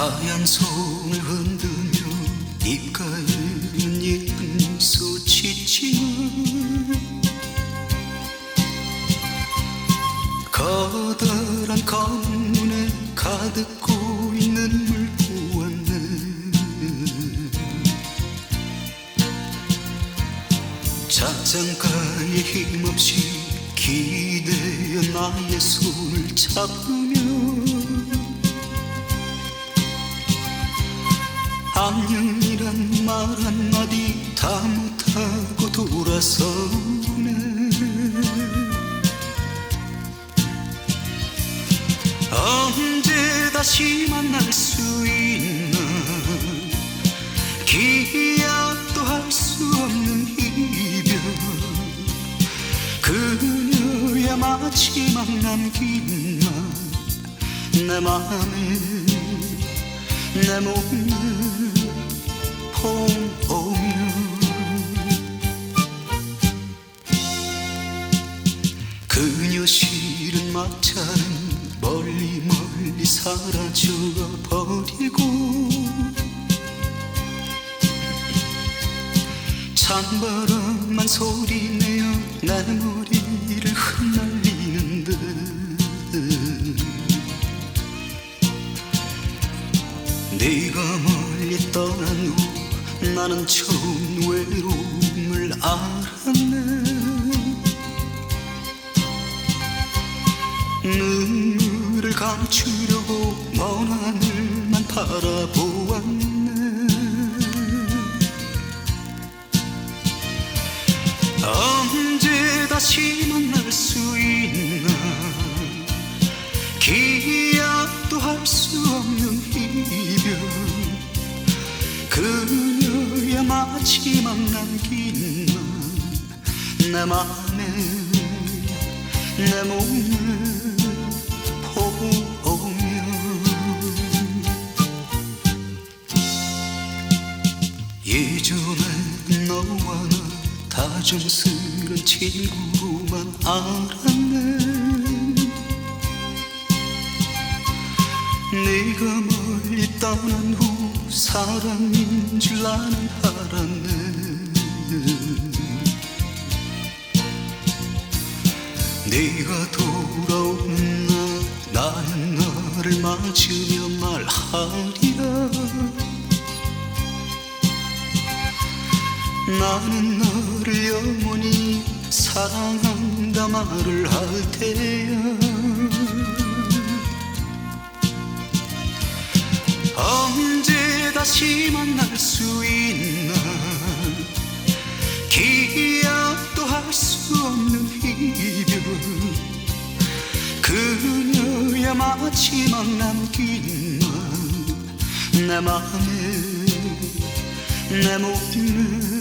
하얀 손을 흔들며 입가에는 예쁜 미소 짓지만 커다란 검문에 가득 고인 눈물 보았네 자장가에 힘없이 기대어 나의 손을 잡으며 안녕이란 말 한마디 다 못하고 돌아서네. 언제 다시 만날 수 있나? 기약도 할 수 없는 이별. 그녀의 마지막 남긴 말내 맘에 내 몸에 봄오며 그녀 싫은 막차는 멀리 멀리 사라져 버리고 찬바람만 소리내어 내 머리 네가 멀리 떠난 후 나는 처음 외로움을 알았네. 눈물을 감추려고 먼 하늘만 바라보았네. 언제 다시 만날 수 있나? 할 수 없는 이별 그녀의 마지막 남긴 말내 맘에 내 몸에 보며. 예전에 너와 나 다정스런 친구만 알았네 네가 멀리 떠난 후 사랑인 줄 나는 알았네 네가 돌아오는 날 나는 너를 맞으며 말하리라. 나는 너를 영원히 사랑한다 말을 할 테야 다시 만날 수 있나? 기약도 할 수 없는 이별 그녀의 마지막 남긴 말내 맘에 내 몸에